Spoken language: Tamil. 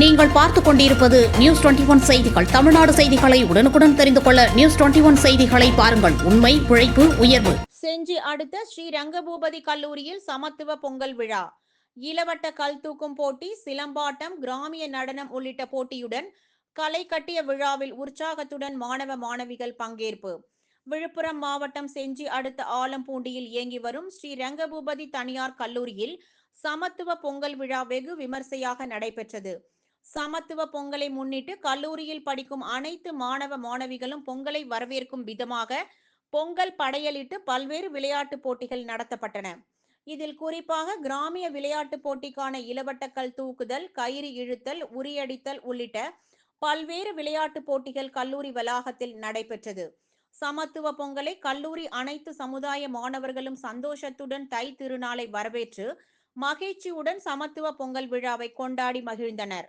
நீங்கள் பார்த்துக் கொண்டிருப்பது நியூஸ் டுவெண்டி ஒன் செய்திகள். தமிழ்நாடு செய்திகளை உடனுக்குடன் தெரிந்து கொள்ள நியூஸ் டுவெண்டி ஒன் செய்திகளை பாருங்கள். உண்மை உழைப்பு உயர்வு. செஞ்சி அடுத்த ஸ்ரீ ரங்கபூபதி கல்லூரியில் சமத்துவ பொங்கல் விழா. இளவட்ட கல் தூக்கும் போட்டி சிலம்பாட்டம் கிராமிய நடனம் உள்ளிட்ட போட்டியுடன் களை கட்டிய விழாவில் உற்சாகத்துடன் மாணவ மாணவிகள் பங்கேற்பு. விழுப்புரம் மாவட்டம் செஞ்சி அடுத்த ஆலம்பூண்டியில் இயங்கி வரும் ஸ்ரீ ரங்கபூபதி தனியார் கல்லூரியில் சமத்துவ பொங்கல் விழா வெகு விமர்சையாக நடைபெற்றது. சமத்துவ பொங்கலை முன்னிட்டு கல்லூரியில் படிக்கும் அனைத்து மாணவ மாணவிகளும் பொங்கலை வரவேற்கும் விதமாக பொங்கல் படையலிட்டு பல்வேறு விளையாட்டுப் போட்டிகள் நடத்தப்பட்டன. இதில் குறிப்பாக கிராமிய விளையாட்டுப் போட்டிக்கான இளவட்டக்கல் தூக்குதல் கயிறு இழுத்தல் உரியடித்தல் உள்ளிட்ட பல்வேறு விளையாட்டுப் போட்டிகள் கல்லூரி வளாகத்தில் நடைபெற்றது. சமத்துவ பொங்கலை கல்லூரி அனைத்து சமுதாய மாணவர்களும் சந்தோஷத்துடன் தை திருநாளை வரவேற்று மகிழ்ச்சியுடன் சமத்துவ பொங்கல் விழாவை கொண்டாடி மகிழ்ந்தனர்.